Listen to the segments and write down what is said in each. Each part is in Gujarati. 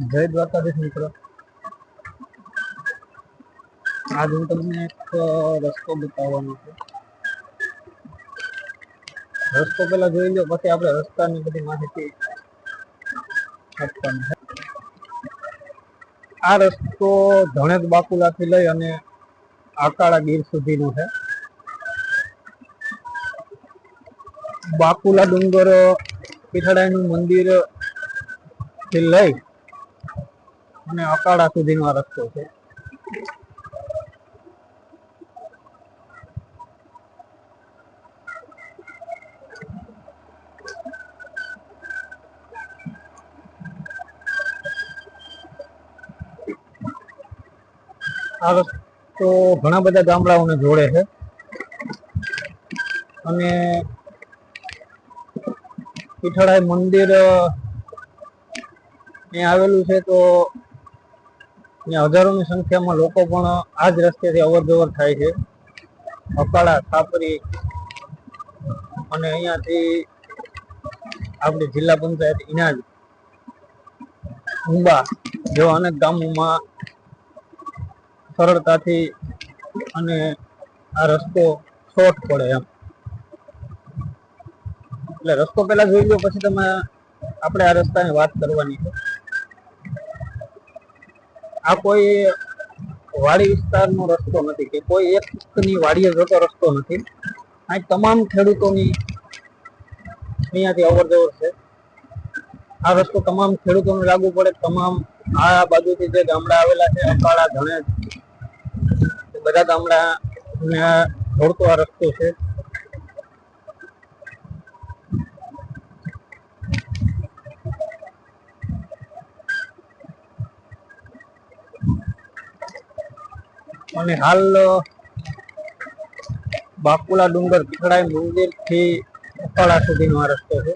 જય દ્વારકાધીશ મિત્રો. આજે હું તમને એક રસ્તો બતાવવાનો છું. રસ્તો પેલા જોઈ લો, પછી આપણે રસ્તાની બધી માહિતી આ રસ્તો ધણેજ બાકુલાથી લઈ અને આકાળા ગીર સુધીનો છે. બાકુલા ડુંગર પીઠડાઈનું મંદિરથી લઈ અને અકાળા સુધીનો રસ્તો છે. આ રસ્તો ઘણા બધા ગામડાઓને જોડે છે. અને પીઠળાઈ મંદિર ત્યાં આવેલું છે તો ત્યાં હજારોની સંખ્યામાં લોકો પણ આ જ રસ્તેથી અવર જવર થાય છે. અકાળા, ખાપરી અને અહીંયાથી આપણી જિલ્લા પંચાયત ઇનાજ ઉંબા જેવા અનેક ગામોમાં સરળતાથી અને આ રસ્તો શોર્ટ પડે એમ. એટલે રસ્તો પેલા જોઈ લો, પછી તમે આપણે આ રસ્તાની વાત કરવાની છે. આ કોઈ વાડી વિસ્તારનો રસ્તો નથી કે કોઈ એકની વાડીએ જતો રસ્તો નથી. અહીં તમામ ખેડૂતોની અહીંયાથી અવર જવર છે. આ રસ્તો તમામ ખેડૂતોને લાગુ પડે. તમામ આ બાજુથી જે ગામડા આવેલા છે, અકાળા ધણેજ બધા ગામડા જોડતો આ રસ્તો છે. અને હાલ બાકુલા ડુંગર પીઠડાઈ મંદિરથી અકાળા સુધીનો આ રસ્તો છે.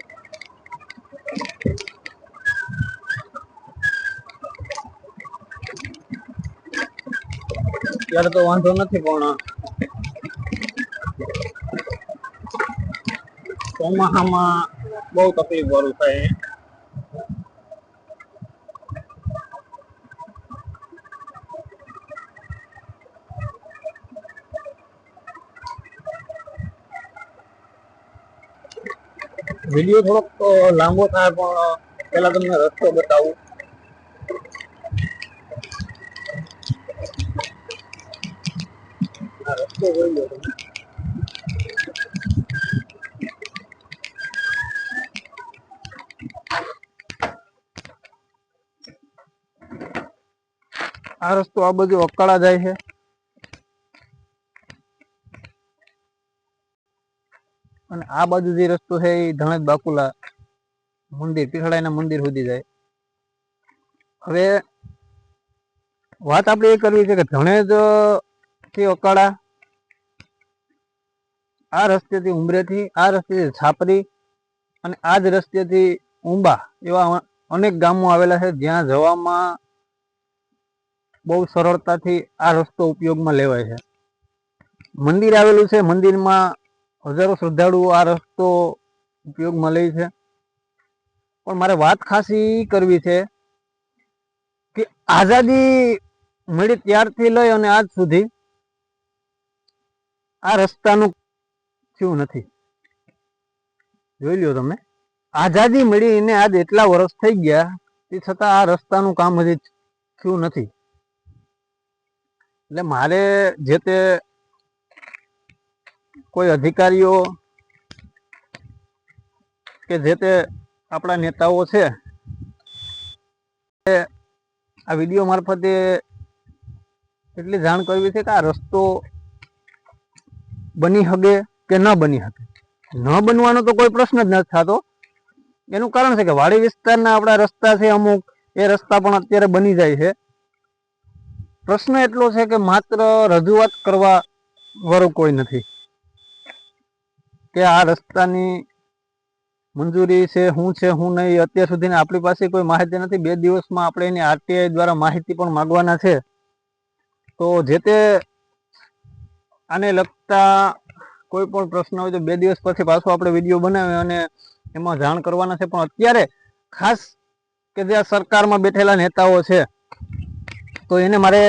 ત્યારે તો વાંધો નથી, પણ ચોમાસામાં બહુ તકલીફ વાળું થાય. વીડિયો થોડોક લાંબો થાય, પણ પેલા તમને રસ્તો બતાવું. આ રસ્તો આ બધું અકાળા જાય છે અને આ બાજુ જે રસ્તો છે એ ધણેજ બાકુલા મંદિર પીઠડાઈના મંદિર સુધી જાય. હવે વાત આપણે એ કરવી છે કે ધણેજથી અકાળા, આ રસ્તેથી ઉમરેથી, આ રસ્તેથી છાપરી અને આ જ રસ્તેથી ઉંબા એવા અનેક ગામો આવેલા છે જ્યાં જવામાં બહુ સરળતાથી આ રસ્તો ઉપયોગમાં લેવાય છે. મંદિર આવેલું છે, મંદિરમાં હજારો શ્રદ્ધાળુઓ આ રસ્તો ઉપયોગમાં લે છે. પણ મારે વાત ખાસી કરવી છે કે આઝાદી મળી ત્યારથી લઈ અને આજ સુધી આ રસ્તાનું થયું નથી. જોઈ લ્યો તમે. આઝાદી મળીને આજ એટલા વર્ષ થઈ ગયા તે છતાં આ રસ્તાનું કામ હજી થયું નથી. એટલે મારે જે તે કોઈ અધિકારીઓ કે જે તે આપણા નેતાઓ છે આ વીડિયો મારફતે એટલી જાણ કરવી છે કે આ રસ્તો બની શકે કે ન બની શકે ન બનવાનો તો કોઈ પ્રશ્ન જ નથી થતો. એનું કારણ છે કે વાડી વિસ્તારના આપણા રસ્તા છે અમુક, એ રસ્તા પણ અત્યારે બની જાય છે. પ્રશ્ન એટલો છે કે માત્ર રજૂઆત કરવા વાળું કોઈ નથી. કે આ રસ્તાની મંજૂરી છે શું છે શું નહીં, અત્યાર સુધીની આપણી પાસે કોઈ માહિતી નથી. બે દિવસમાં આપણે એની આરટીઆઈ દ્વારા માહિતી પણ માંગવાના છે. તો જે તે આને લગતા કોઈ પણ પ્રશ્ન હોય તો બે દિવસ પછી પાછો આપણે વીડિયો બનાવ્યો અને એમાં જાણ કરવાના છે. પણ અત્યારે ખાસ કે જે આ સરકારમાં બેઠેલા નેતાઓ છે, તો એને મારે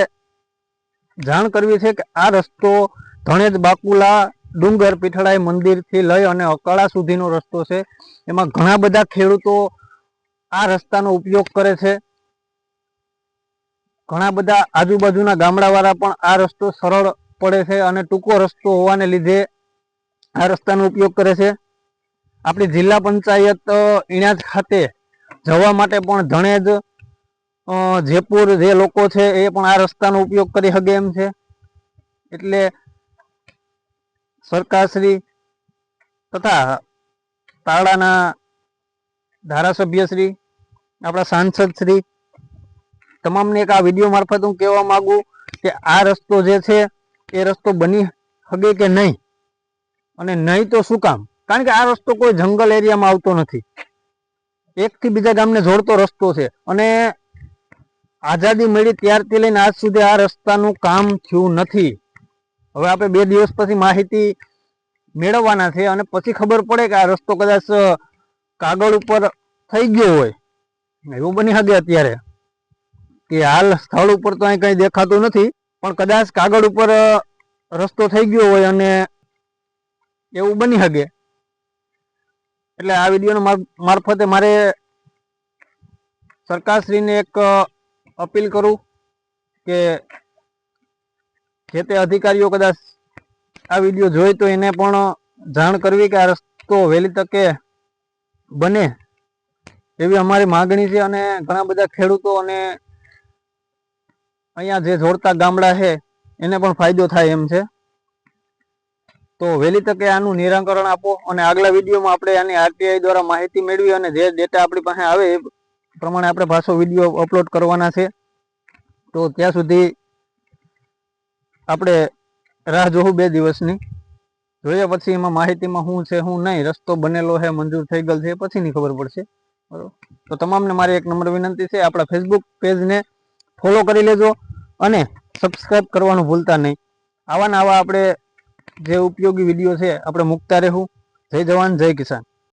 જાણ કરવી છે કે આ રસ્તો ધણેજ બાકુલા ડુંગર, પીઠળાઈ, મંદિરથી લઈ અને અકાળા સુધીનો રસ્તો છે. એમાં ઘણા બધા ખેડૂતો આ રસ્તાનો ઉપયોગ કરે છે. ઘણા બધા આજુબાજુના ગામડાવાળા પણ આ રસ્તો સરળ પડે છે અને ટૂંકો રસ્તો હોવાને લીધે આ રસ્તાનો ઉપયોગ કરે છે. આપણી જિલ્લા પંચાયત ઇણાજ ખાતે જવા માટે પણ ધણેજ જયપુર જે લોકો છે એ પણ આ રસ્તાનો ઉપયોગ કરી શકે એમ છે. એટલે સરકારશ્રી તથા તાળાના ધારાસભ્યશ્રી, આપણા સાંસદશ્રી, તમામને એક આ વીડિયો મારફત હું કહેવા માગું કે આ રસ્તો જે છે, એ રસ્તો બની શકે કે નહીં? અને નહીં તો શું કામ? કારણ કે આ રસ્તો કોઈ જંગલ એરિયામાં આવતો નથી. એકથી બીજા ગામને જોડતો રસ્તો છે. અને આઝાદી મળી ત્યારથી લઈને આજ સુધી આ રસ્તાનું કામ થયું નથી. હવે આપણે બે દિવસ પછી માહિતી મેળવવાના છે અને પછી ખબર પડે કે આ રસ્તો કદાચ કાગળ ઉપર થઈ ગયો હોય. એવું બની શકે અત્યારે. કે હાલ સ્થળ ઉપર તો અહીં કંઈ દેખાતું નથી, પણ કદાચ કાગળ ઉપર રસ્તો થઈ ગયો હોય અને એવું બની શકે. એટલે આ વિડીયોના મારફતે મારે સરકારશ્રીને એક અપીલ કરું કે જે તે અધિકારીઓ કદાચ આ વીડિયો જોઈ તો એને પણ જાણ કરવી કે આ રસ્તો વહેલી તકે બને એવી અમારી માગણી છે અને ઘણા બધા ખેડૂતો અને અહીંયા જે જોડતા ગામડા છે, એને પણ ફાયદો થાય એમ છે. તો વહેલી તકે આનું નિરાકરણ આપો અને આગલા વિડીયોમાં આપણે આની આરટીઆઈ દ્વારા માહિતી મેળવી અને જે ડેટા આપણી પાસે આવે એ પ્રમાણે આપણે પાછો વીડિયો અપલોડ કરવાના છે. તો ત્યાં સુધી આપણે રાહ જોવું બે દિવસની. જોઈએ પછી એમાં માહિતીમાં શું છે શું નહીં. રસ્તો બનેલો છે મંજૂર થઈ ગયેલ છે પછીની ખબર પડશે. બરોબર? તો તમામને મારી એક નંબર વિનંતી છે, આપણા ફેસબુક પેજને ફોલો કરી લેજો અને સબસ્ક્રાઇબ કરવાનું ભૂલતા નહીં. આવા ને આવા આપણે જે ઉપયોગી વીડિયો છે, આપણે મૂકતા રહેવું. જય જવાન, જય કિસાન.